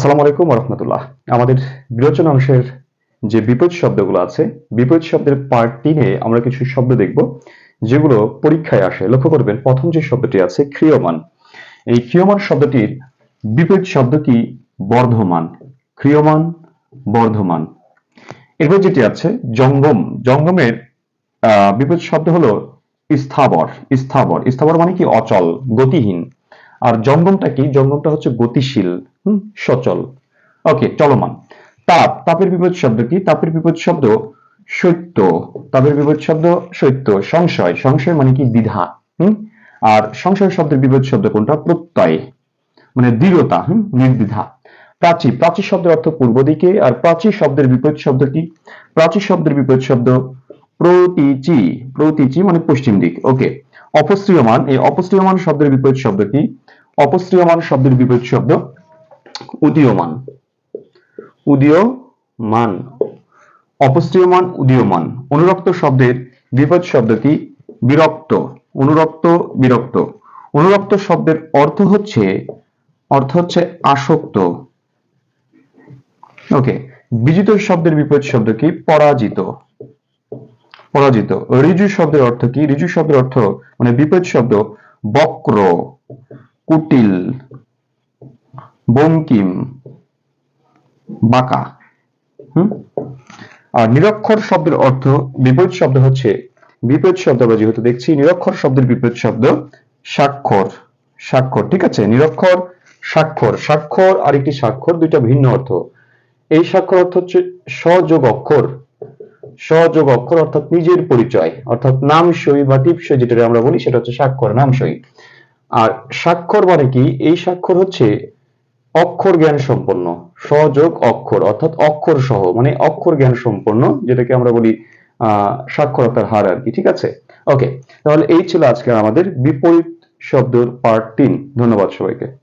আসসালামু আলাইকুম রহমতুল্লাহ আমাদের বিরোচন অংশের যে বিপরীত শব্দগুলো আছে, বিপরীত শব্দের পার্ট তিনে আমরা কিছু শব্দ দেখব, যেগুলো পরীক্ষায় আসে। লক্ষ্য করবেন, প্রথম যে শব্দটি আছে, ক্রিয়মান। এই ক্রিয়মান শব্দটির বিপরীত শব্দ কি? বর্ধমান। ক্রিয়মান, বর্ধমান। এরপর যেটি আছে, জঙ্গম। জঙ্গমের বিপরীত শব্দ হলো স্থাবর। স্থাবর। স্থাবর মানে কি? অচল, গতিহীন। আর জঙ্গমটা কি? জঙ্গমটা হচ্ছে গতিশীল হুম, সচল। ওকে চলমান। তাপ তাপের বিপদ শব্দ কি? তাপের বিপরীত শব্দ সত্য। তাপের বিপদ শব্দ সত্য সংশয়। সংশয় মানে কি? দ্বিধা হুম? আর সংশয় শব্দের বিপদ শব্দ কোনটা? প্রত্যয় মানে দৃঢ়তা হুম নির্দ্বিধা। প্রাচী প্রাচী শব্দের অর্থ পূর্ব দিকে আর প্রাচী শব্দের বিপদ শব্দ কি? প্রাচী শব্দের বিপদ শব্দ প্রতীচি। প্রতীচি মানে পশ্চিম দিক। ওকে অপশ্রিয়মান এই অপশ্রিয়মান শব্দের বিপরীত শব্দ কি? অপশ্রিয়মান শব্দের বিপরীত শব্দ উদীয়মান। উদীয়মান। অপশ্রিয়মান উদীয়মান। অনুরক্ত শব্দের বিপরীত শব্দ কি? বিরক্ত। অনুরক্ত বিরক্ত। অনুরক্ত শব্দের অর্থ হচ্ছে অর্থ হচ্ছে আসক্ত। ওকে বিজিত শব্দের বিপরীত শব্দ কি? পরাজিত। পরাজিত। ঋজু শব্দের অর্থ কি? ঋজু শব্দের অর্থ মানে বিপরীত শব্দ, বক্র, কুটিল, বঙ্কিম, বাঁকা। আর নিরক্ষর শব্দের অর্থ বিপরীত শব্দ হচ্ছে বিপরীত শব্দ আমরা যেহেতু দেখছি, নিরক্ষর শব্দের বিপরীত শব্দ স্বাক্ষর। স্বাক্ষর, ঠিক আছে? নিরক্ষর, স্বাক্ষর। স্বাক্ষর আর একটি স্বাক্ষর, দুইটা ভিন্ন অর্থ। এই স্বাক্ষর অর্থ হচ্ছে সযোগ অক্ষর। সহযোগ অক্ষর অর্থাৎ নিজের পরিচয়, অর্থাৎ নাম সই বা টিপসই যেটা আমরা বলি, সেটা হচ্ছে স্বাক্ষর, নাম সই। আর স্বাক্ষর মানে কি? এই স্বাক্ষর হচ্ছে অক্ষর জ্ঞান সম্পন্ন, সহযোগ অক্ষর, অর্থাৎ অক্ষর সহ মানে অক্ষর জ্ঞান সম্পন্ন, যেটাকে আমরা বলি আহ সাক্ষরতার হার আর কি, ঠিক আছে? ওকে তাহলে এই ছিল আজকে আমাদের বিপরীত শব্দের পার্ট তিন। ধন্যবাদ সবাইকে।